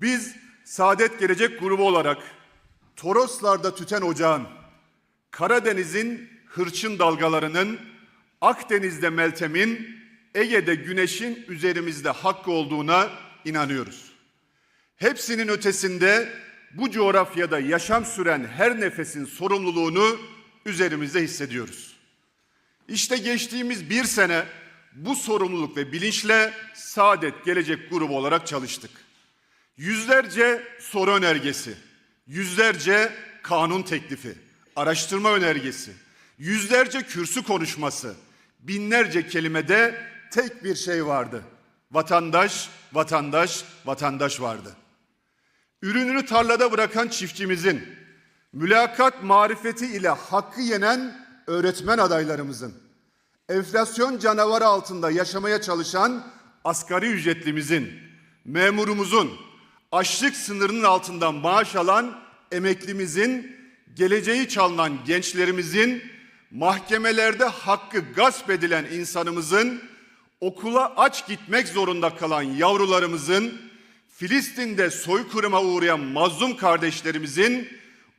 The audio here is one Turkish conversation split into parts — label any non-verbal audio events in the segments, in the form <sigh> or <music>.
Biz Saadet Gelecek grubu olarak Toroslar'da tüten ocağın, Karadeniz'in hırçın dalgalarının, Akdeniz'de Meltem'in, Ege'de güneşin üzerimizde hakkı olduğuna inanıyoruz. Hepsinin ötesinde bu coğrafyada yaşam süren her nefesin sorumluluğunu üzerimizde hissediyoruz. İşte geçtiğimiz bir sene bu sorumluluk ve bilinçle Saadet Gelecek grubu olarak çalıştık. Yüzlerce soru önergesi, yüzlerce kanun teklifi, araştırma önergesi, yüzlerce kürsü konuşması, binlerce kelimede tek bir şey vardı. Vatandaş, vatandaş, vatandaş vardı. Ürününü tarlada bırakan çiftçimizin, mülakat marifeti ile hakkı yenen öğretmen adaylarımızın, enflasyon canavarı altında yaşamaya çalışan asgari ücretlimizin, memurumuzun, açlık sınırının altından maaş alan emeklimizin, geleceği çalınan gençlerimizin, mahkemelerde hakkı gasp edilen insanımızın, okula aç gitmek zorunda kalan yavrularımızın, Filistin'de soykırıma uğrayan mazlum kardeşlerimizin,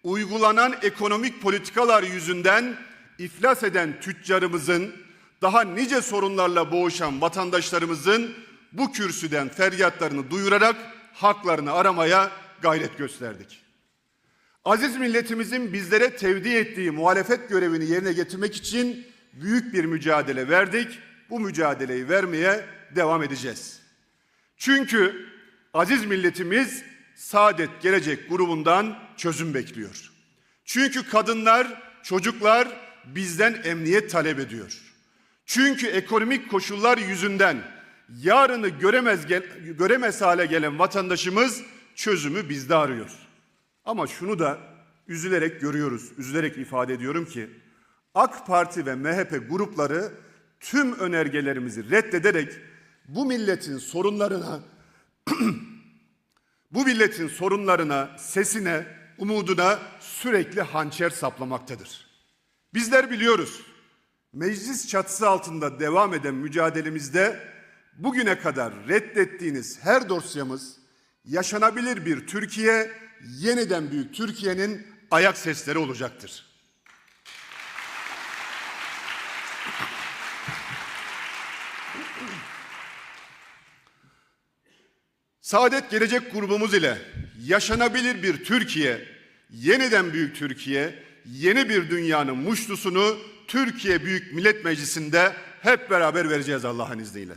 uygulanan ekonomik politikalar yüzünden iflas eden tüccarımızın, daha nice sorunlarla boğuşan vatandaşlarımızın bu kürsüden feryatlarını duyurarak haklarını aramaya gayret gösterdik. Aziz milletimizin bizlere tevdi ettiği muhalefet görevini yerine getirmek için büyük bir mücadele verdik. Bu mücadeleyi vermeye devam edeceğiz. Çünkü aziz milletimiz Saadet Gelecek grubundan çözüm bekliyor. Çünkü kadınlar, çocuklar bizden emniyet talep ediyor. Çünkü ekonomik koşullar yüzünden yarını göremez göremez hale gelen vatandaşımız çözümü bizde arıyor. Ama şunu da üzülerek görüyoruz, üzülerek ifade ediyorum ki AK Parti ve MHP grupları tüm önergelerimizi reddederek bu milletin sorunlarına <clears throat> bu milletin sorunlarına, sesine, umuduna sürekli hançer saplamaktadır. Bizler biliyoruz. Meclis çatısı altında devam eden mücadelemizde bugüne kadar reddettiğiniz her dosyamız yaşanabilir bir Türkiye, yeniden büyük Türkiye'nin ayak sesleri olacaktır. Saadet Gelecek grubumuz ile yaşanabilir bir Türkiye, yeniden büyük Türkiye, yeni bir dünyanın muştusunu Türkiye Büyük Millet Meclisi'nde hep beraber vereceğiz Allah'ın izniyle.